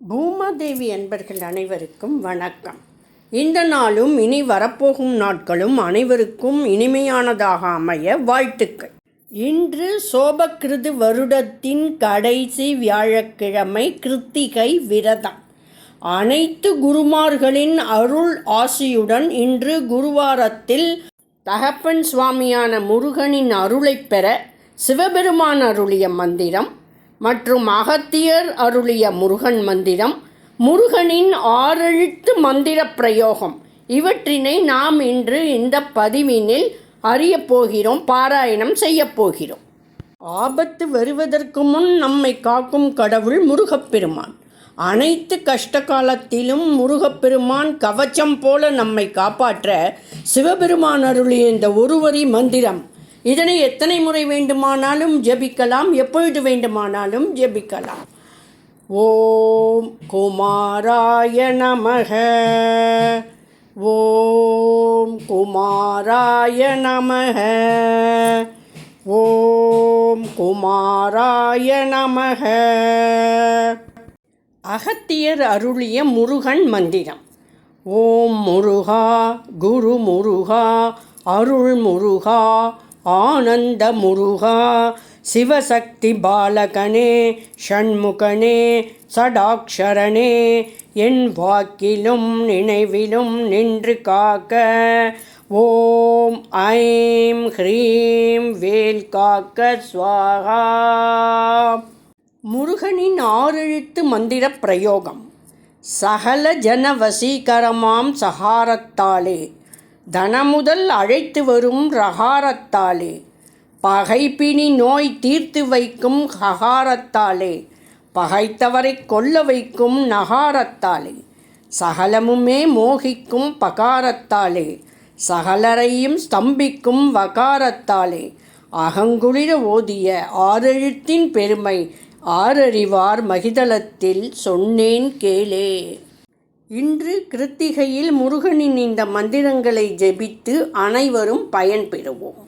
பூமாதேவி அன்பர்கள் அனைவருக்கும் வணக்கம். இந்த நாளும் இனி வரப்போகும் நாட்களும் அனைவருக்கும் இனிமையானதாக அமைய வாழ்த்துக்கள். இன்று சோபக்கிருது வருடத்தின் கடைசி வியாழக்கிழமை கிருத்திகை விரதம். அனைத்து குருமார்களின் அருள் ஆசியுடன் இன்று குருவாரத்தில் தகப்பன் சுவாமியான முருகனின் அருளைப் பெற சிவபெருமான் அருளிய மந்திரம் மற்றும் அகத்தியர் அருளிய முருகன் மந்திரம் முருகனின் ஆறெழுத்து மந்திர பிரயோகம். இவற்றினை நாம் இன்று இந்த பதிவினில் அறியப் போகிறோம் பாராயணம் செய்யப் போகிறோம். ஆபத்து வருவதற்கு முன் நம்மை காக்கும் கடவுள் முருகப்பெருமான். அனைத்து கஷ்ட காலத்திலும் முருகப்பெருமான் கவச்சம் போல நம்மை காப்பாற்ற சிவபெருமான் அருளிய இந்த ஒருவரி மந்திரம் இதனை எத்தனை முறை வேண்டுமானாலும் ஜபிக்கலாம் எப்பொழுது வேண்டுமானாலும் ஜெபிக்கலாம். ஓம் குமாராய நமக. ஓம் குமாராய நமக. ஓம் குமாராய நமக. அகத்தியர் அருளிய முருகன் மந்திரம். ஓம் முருகா குரு முருகா அருள் முருகா ஆனந்த முருகா சிவசக்தி பாலகனே ஷண்முகனே சடாக்ஷரனே என் வாக்கிலும் நினைவிலும் நின்று காக்க ஓம் ஐம் ஹ்ரீம் வேல் காக்க ஸ்வாகா முருகனின் ஆறெழுத்து மந்திர பிரயோகம். சகல ஜன வசீகரமாம் சகாரத்தாலே தனமுதல் அழைத்து வரும் ரகாரத்தாலே பகைப்பினி நோய் தீர்த்து வைக்கும் ஹகாரத்தாலே பகைத்தவரை கொல்ல வைக்கும் நகாரத்தாலே சகலமுமே மோகிக்கும் பகாரத்தாலே சகலரையும் ஸ்தம்பிக்கும் வகாரத்தாலே அகங்குளிர ஓதிய ஆறெழுத்தின் பெருமை ஆரறிவார் மகிதளத்தில் சொன்னேன் கேளே. இன்று கிருத்திகையில் முருகனின் இந்த மந்திரங்களை ஜெபித்து அனைவரும் பயன்பெறுவோம்